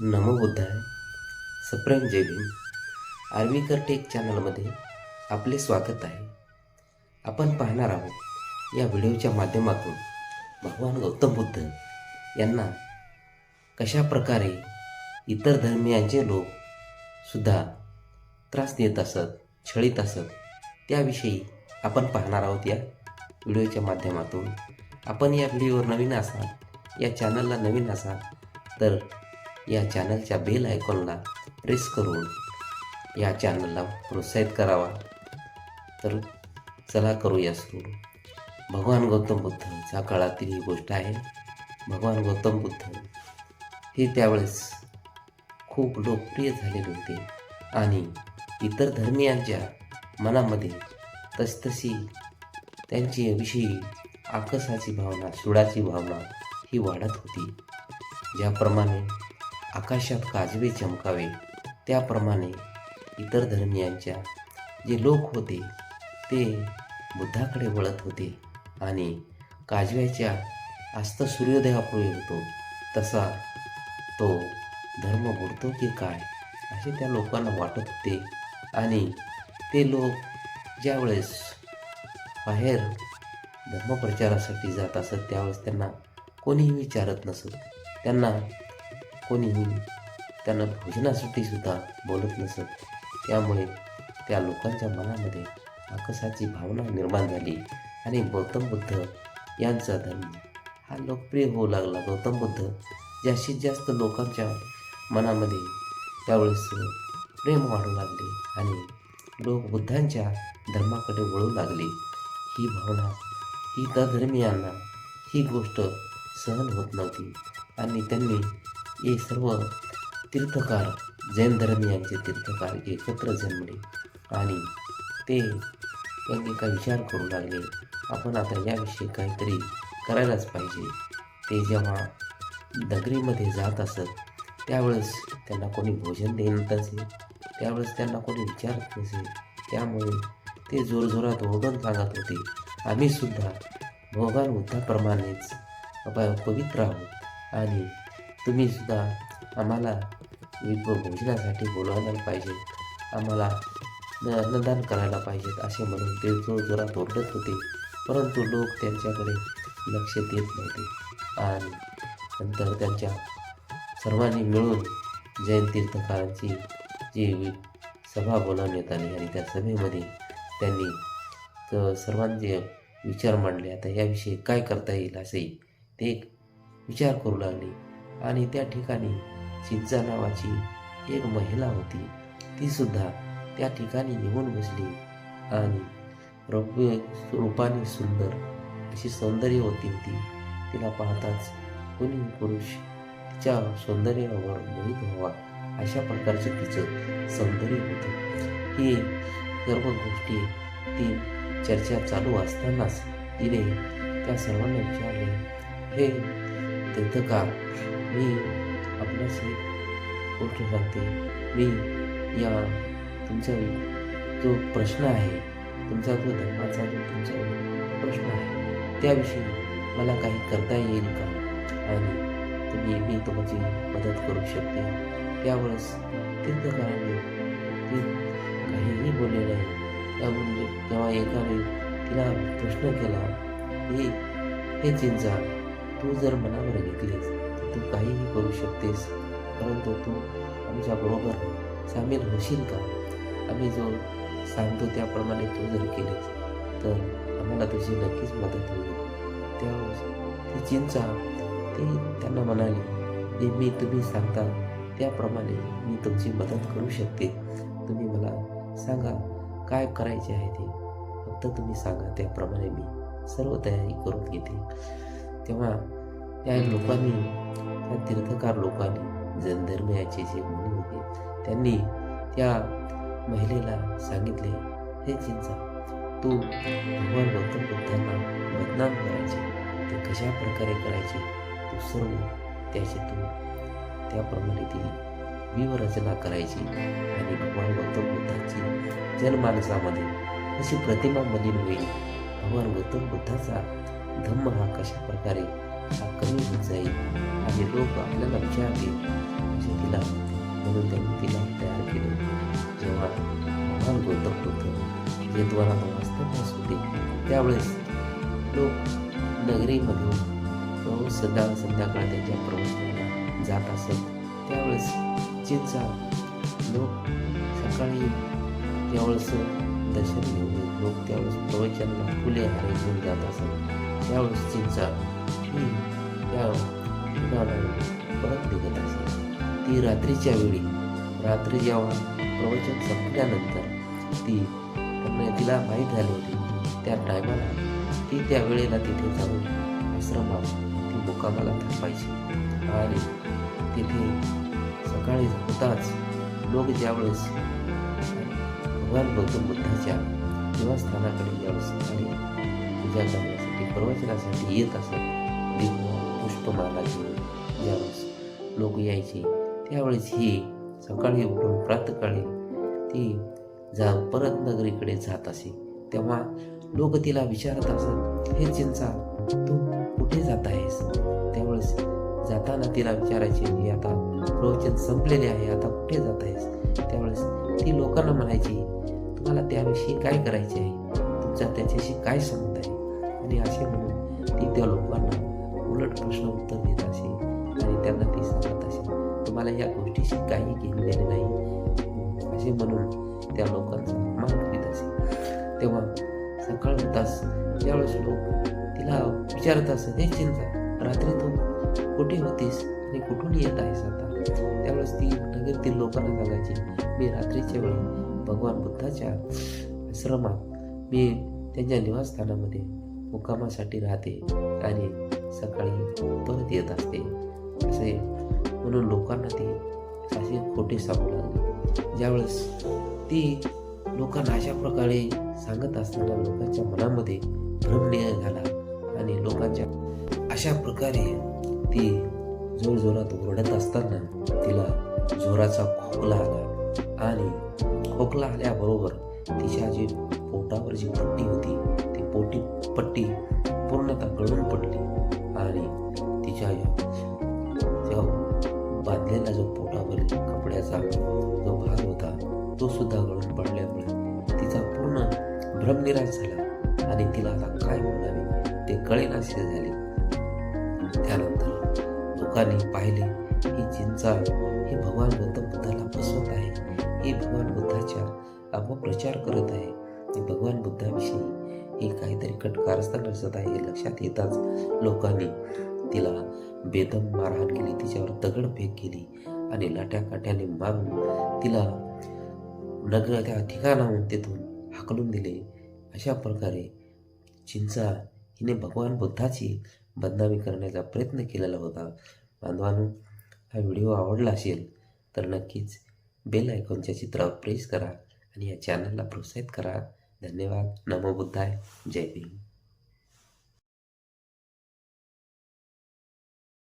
नमो बुद्धाय. सप्रेम जय भीम. आर्वीकर टेक चॅनलमध्ये आपले स्वागत आहे. आपण पाहणार आहोत या व्हिडिओच्या माध्यमातून भगवान गौतम बुद्ध यांना कशा प्रकारे इतर धर्मियांचे लोक सुद्धा त्रास देत असत छळीत असत त्याविषयी आपण पाहणार आहोत या व्हिडिओच्या माध्यमातून. आपण या व्हिडिओवर नवीन असाल या चॅनलला नवीन असाल तर या चॅनलच्या बेल आयकॉनला प्रेस करून या चॅनलला प्रोत्साहित करावा. तर चला करूया सुरू. भगवान गौतम बुद्धच्या काळातील ही गोष्ट आहे. भगवान गौतम बुद्ध हे त्यावेळेस खूप लोकप्रिय झालेले होते आणि इतर धर्मियांच्या मनामध्ये तसतशी त्यांची विषयी आकसाची भावना सुडाची भावना ही वाढत होती. ज्याप्रमाणे आकाशात काजवे चमकावे. त्याप्रमाणे इतर धर्मियांच्या जे लोक होते ते बुद्धाकडे वळत होते आणि काजव्याच्या आस्त सूर्योदयापूर्वी होतो. तसा तो धर्म बुडतो की काय असे त्या लोकांना वाटत होते. आणि ते लोक ज्यावेळेस बाहेर धर्मप्रचारासाठी जात असत त्यावेळेस त्यांना कोणीही विचारत नसत. त्यांना कोणीही त्यांना भोजनासाठी सुद्धा बोलत नसत. त्यामुळे त्या लोकांच्या मनामध्ये आकसाची भावना निर्माण झाली आणि गौतम बुद्ध यांचा धर्म हा लोकप्रिय होऊ लागला. गौतम बुद्ध जास्तीत जास्त लोकांच्या मनामध्ये त्यावेळेस प्रेम वाढू लागले आणि लोक बुद्धांच्या धर्माकडे वळू लागले. ही भावना ही धर्मियांना ही गोष्ट सहन होत नव्हती आणि त्यांनी हे सर्व तीर्थकार जैन धर्मियांचे तीर्थकार एकत्र जन्मले आणि ते त्यांनी काय विचार करू लागले. आपण आता याविषयी काहीतरी करायलाच पाहिजे. ते जेव्हा दगरीमध्ये जात असत त्यावेळेस त्यांना कोणी भोजन देत नसे त्यावेळेस त्यांना कोणी विचारत नसे. त्यामुळे ते जोरजोरात ओरडून सांगत होते. आम्ही सुद्धा भगवान बुद्धाप्रमाणेच पवित्र आहोत. आणि तुम्ही सुद्धा आम्हाला विप भोजनासाठी बोलवायला पाहिजे. आम्हाला अन्नदान करायला पाहिजेत असे म्हणून ते जोरजोरात ओरडत होते. परंतु लोक त्यांच्याकडे लक्ष देत नव्हते. आणि नंतर त्यांच्या सर्वांनी मिळून जयंतीर्थकारांची जी सभा बोलावण्यात आली आणि त्या सभेमध्ये त्यांनी सर्वांचे विचार मांडले. आता याविषयी काय करता येईल असे ते एक विचार करू लागले. आणि त्या ठिकाणी चिंचा नावाची एक महिला होती. ती सुद्धा त्या ठिकाणी येऊन बसली आणि रौप्य रूपाने सुंदर अशी सौंदर्य होती ती. तिला पाहताच कोणी पुरुष तिच्या सौंदर्यावर मोहित व्हावा अशा प्रकारचं तिचं सौंदर्य होतं. ही सर्व गोष्टी ती चर्चा चालू असतानाच तिने त्या सर्वांना विचारले हे तीर्थकार मी आपल्यास एक गोष्ट सांगते. मी या तुमचा जो प्रश्न आहे तुमचा जो धर्माचा जो तुमचा प्रश्न आहे त्याविषयी मला काही करता येईल का? आणि तुम्ही मी तुमची मदत करू शकते. त्यावेळेस तीर्थकारांनी ती काहीही बोलले नाही त्यामुळे तेव्हा एकाने तिला प्रश्न केला हे हे चिंचा तू जर मनावर घेतलीस तू काहीही करू शकतेस परंतु तू आमच्याबरोबर सामील होशील का? आम्ही जो सांगतो त्याप्रमाणे तू जर केलेस तर आम्हाला तुझी नक्कीच मदत होईल. त्या ती चिंचा ते त्यांना म्हणाली जे मी तुम्ही सांगता त्याप्रमाणे मी तुमची मदत करू शकते. तुम्ही मला सांगा काय करायचे आहे ते. फक्त तुम्ही सांगा त्याप्रमाणे मी सर्व तयारी करून घेते. तेव्हा त्या लोकांनी त्या तीर्थकार लोकांनी जैन धर्मियाचे जे मुनी होते त्यांनी त्या महिलेला सांगितले हे चिंचा तू भगवान गौतम बुद्धांना बदनाम करायचे ते कशा प्रकारे करायचे? तू सर्व त्याची तू त्याप्रमाणे ती व्यूहरचना करायची आणि भगवान गौतम बुद्धाची जनमानसामध्ये अशी प्रतिमा मलिन होईल. भगवान गौतम बुद्धाचा धम्म हा कशा प्रकारे कमी होत जाईल. आणि लोक आपल्याला विचारतील असे तिला म्हणून त्यांनी तिला तयार केले. जेव्हा भगवान गौतम बुद्ध जे द्वारात वास्तव्यास होते त्यावेळेस लोक नगरीमधून सदा संध्याकाळ त्यांच्या प्रवचनाला जात असत. त्यावेळेस चीनचा लोक सकाळी त्यावेळेस दर्शन घेऊन लोक त्यावेळेस प्रवचनाला फुले हारे घेऊन जात असत. त्यावेळेस चिंचा ही त्या उन्हाळ्याला परत निघत असे ती रात्रीच्या वेळी रात्री जेव्हा प्रवचन संपल्यानंतर ती त्यांना तिला माहीत झाली होती. त्या टायमाला ती त्या वेळेला तिथे जाऊन आश्रमात ती मुकामाला थांबायची. आणि तिथे सकाळी होताच लोक ज्यावेळेस भगवान गौतम बुद्धाच्या देवस्थानाकडे ज्यावेळेस आणि पूजा करण्यासाठी प्रवचनासाठी येत असत दीप पुष्पमाला घेऊन ज्यावेळेस लोक यायचे त्यावेळेस ही सकाळी उठून प्रातकाळी ती जा परत नगरीकडे जात असे. तेव्हा लोक तिला विचारत असत हे चिंचा तू कुठे जात आहेस? त्यावेळेस जाताना तिला विचारायचे की आता प्रवचन संपलेले आहे आता कुठे जात आहेस? त्यावेळेस ती लोकांना म्हणायची तुम्हाला त्याविषयी काय करायचे आहे? तुमचा त्याच्याशी काय संबंध आहे? आणि असे म्हणून ती त्या लोकांना उलट प्रश्न उत्तर देत असे आणि त्यांना ती सांगत असे तुम्हाला या गोष्टीशी काही घेणे देणे नाही. असे म्हणून त्या लोकांचा अपमान करीत असे. तेव्हा सकाळ होतास त्यावेळेस लोक तिला विचारत असत हे चिंता रात्री तू कुठे होतीस आणि कुठून येत आहेस आता? त्यावेळेस ती नगरीतील लोकांना सांगायची मी रात्रीच्या वेळी भगवान बुद्धाच्या आश्रमात मी त्यांच्या निवासस्थानामध्ये मुक्कामासाठी राहते आणि सकाळी परत येत असते. असे म्हणून लोकांना ती असे खोटे सांगू लागले. ज्यावेळेस ती लोकांना अशा प्रकारे सांगत असताना लोकांच्या मनामध्ये भ्रमणीय झाला आणि लोकांच्या अशा प्रकारे ती जोरजोरात ओरडत असताना तिला जोराचा खोकला आला. आणि खोकला आल्याबरोबर तिच्या जी पोटावर जी पट्टी होती ती पोटी पट्टी पूर्णतः गळून पडली. आणि तिच्या त्या बांधलेला जो पोटावरील कपड्याचा जो भाग होता तो सुद्धा गळून पडल्यामुळे तिचा पूर्ण भ्रमनिराश झाला आणि तिला आता काय बोलावे ते कळेनासे झाले. त्यानंतर लोकांनी पाहिले ही चिंचा हे भगवान बुद्ध बुद्धाला फसवत आहे हे भगवान बुद्धाच्या अपप्रचार करत आहे. ते भगवान बुद्धाविषयी ही काहीतरी कटकारस्थान रचत आहे हे लक्षात येताच लोकांनी तिला बेदम मारहाण केली तिच्यावर दगडफेक केली आणि लाट्याकाट्याने मारून तिला नग्न त्या ठिकाणाहून तेथून हाकलून दिले. अशा प्रकारे चिंचा हिने भगवान बुद्धाची बदनामी करण्याचा प्रयत्न केलेला होता. बांधवांनो हा व्हिडिओ आवडला असेल तर नक्कीच बेल आयकॉनच्या चित्रावर प्रेस करा आणि या चॅनलला प्रोत्साहित करा. धन्यवाद. नमो बुद्धाय. जय भीम.